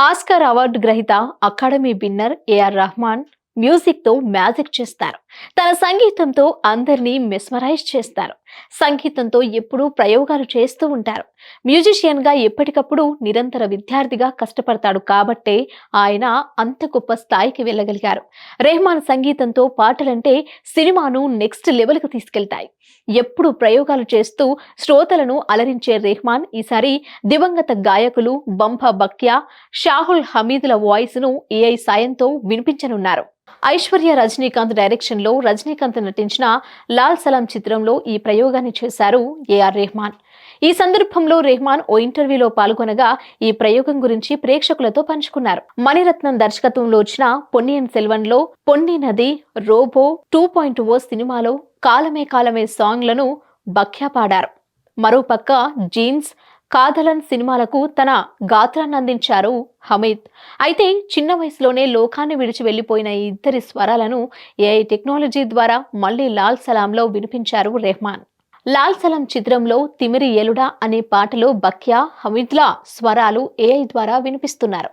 Oscar award గ్రహీత academy winner A R Rahman మ్యూజిక్తో magic చేస్తారు. తన సంగీతంతో అందరినీ మెస్మరైజ్ చేస్తారు. సంగీతంతో ఎప్పుడూ ప్రయోగాలు చేస్తూ ఉంటారు. మ్యూజిషియన్గా ఎప్పటికప్పుడు నిరంతర విద్యార్థిగా కష్టపడతాడు కాబట్టే ఆయన అంత గొప్ప స్థాయికి వెళ్ళగలిగారు. రెహమాన్ సంగీతంతో పాటలంటే సినిమాను నెక్స్ట్ లెవెల్కి తీసుకెళ్తాయి. ఎప్పుడు ప్రయోగాలు చేస్తూ శ్రోతలను అలరించే రెహమాన్ ఈసారి దివంగత గాయకులు బంప బక్యా షాహుల్ హమీదుల వాయిస్ను ఏఐ సాయంతో వినిపించనున్నారు. ఐశ్వర్య రజనీకాంత్ డైరెక్షన్లో రజనీకాంత్ నటించిన లాల్ సలాం చిత్రంలో ఈ ప్రయోగాన్ని చేశారు ఏఆర్ రెహమాన్. ఈ సందర్భంలో రెహమాన్ ఓ ఇంటర్వ్యూలో పాల్గొనగా ఈ ప్రయోగం గురించి ప్రేక్షకులతో పంచుకున్నారు. మణిరత్నం దర్శకత్వంలో వచ్చిన పొన్నియన్ సెల్వన్లో పొన్ని నది రోబో టూ పాయింట్ ఓ సినిమాలో కాలమే కాలమే సాంగ్లను బఖ్యా పాడారు మరోపక్క జీన్స్ కాదలన్ సినిమాలకు తన గాత్రాన్ని అందించారు హమీద్. అయితే చిన్న వయసులోనే లోకాన్ని విడిచి వెళ్ళిపోయిన ఈ ఇద్దరి స్వరాలను ఏఐ టెక్నాలజీ ద్వారా మళ్ళీ లాల్ సలాంలో వినిపించారు రెహమాన్. లాల్ సలాం చిత్రంలో తిమిరి ఎలుడా అనే పాటలో బక్యా హమీద్ల స్వరాలు ఏఐ ద్వారా వినిపిస్తున్నారు.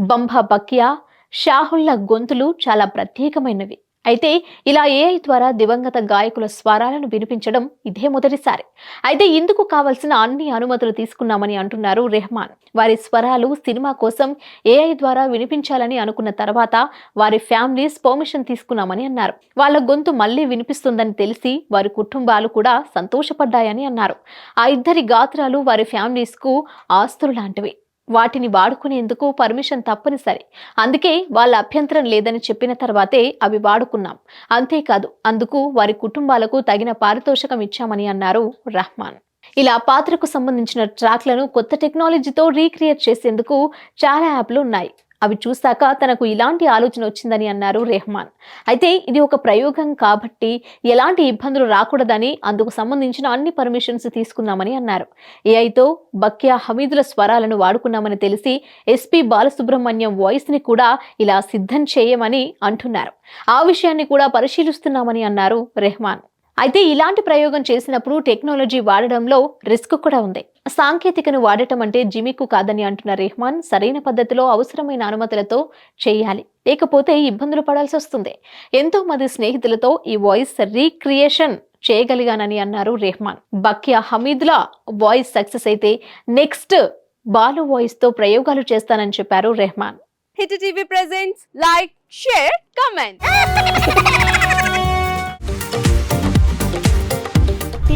బంభ బక్యా షాహుళ్ళ గొంతులు చాలా ప్రత్యేకమైనవి. అయితే ఇలా ఏఐ ద్వారా దివంగత గాయకుల స్వరాలను వినిపించడం ఇదే మొదటిసారి. అయితే ఇందుకు కావలసిన అన్ని అనుమతులు తీసుకున్నామని అంటున్నారు రెహమాన్. వారి స్వరాలు సినిమా కోసం ఏఐ ద్వారా వినిపించాలని అనుకున్న తర్వాత వారి ఫ్యామిలీస్ పర్మిషన్ తీసుకున్నామని అన్నారు. వాళ్ళ గొంతు మళ్ళీ వినిపిస్తుందని తెలిసి వారి కుటుంబాలు కూడా సంతోషపడ్డాయని అన్నారు. ఆ ఇద్దరి గాత్రాలు వారి ఫ్యామిలీస్కు ఆస్తులు లాంటివి. వాటిని వాడుకునేందుకు పర్మిషన్ తప్పనిసరి. అందుకే వాళ్ళ అభ్యంతరం లేదని చెప్పిన తర్వాతే అవి వాడుకున్నాం. అంతేకాదు అందుకు వారి కుటుంబాలకు తగిన పారితోషికం ఇచ్చామని అన్నారు రహమాన్. ఇలా పాత్రకు సంబంధించిన ట్రాక్లను కొత్త టెక్నాలజీతో రీక్రియేట్ చేసేందుకు చాలా యాప్లు ఉన్నాయి. అవి చూశాక తనకు ఇలాంటి ఆలోచన వచ్చిందని అన్నారు రెహమాన్. అయితే ఇది ఒక ప్రయోగం కాబట్టి ఎలాంటి ఇబ్బందులు రాకూడదని అందుకు సంబంధించిన అన్ని పర్మిషన్స్ తీసుకున్నామని అన్నారు. ఏఐతో బక్యా హమీదుల స్వరాలను వాడుకున్నామని తెలిసి ఎస్పీ బాలసుబ్రహ్మణ్యం వాయిస్ని కూడా ఇలా సిద్ధం చేయమని అంటున్నారు. ఆ విషయాన్ని కూడా పరిశీలిస్తున్నామని అన్నారు రెహమాన్. అయితే ఇలాంటి ప్రయోగం చేసినప్పుడు టెక్నాలజీ వాడడంలో రిస్క్ కూడా ఉంది. సాంకేతికను వాడటం అంటే జిమిక్కు కాదని అంటున్న రెహమాన్ సరైన పద్ధతిలో అవసరమైన అనుమతులతో చేయాలి. లేకపోతే ఇబ్బందులు పడాల్సి వస్తుంది. ఎంతో మంది స్నేహితులతో ఈ వాయిస్ రీక్రియేషన్ చేయగలిగానని అన్నారు రెహమాన్. బక్యా హమీద్లా వాయిస్ సక్సెస్ అయితే నెక్స్ట్ బాలు వాయిస్తో ప్రయోగాలు చేస్తానని చెప్పారు Rahman. Hit TV presents like share comment.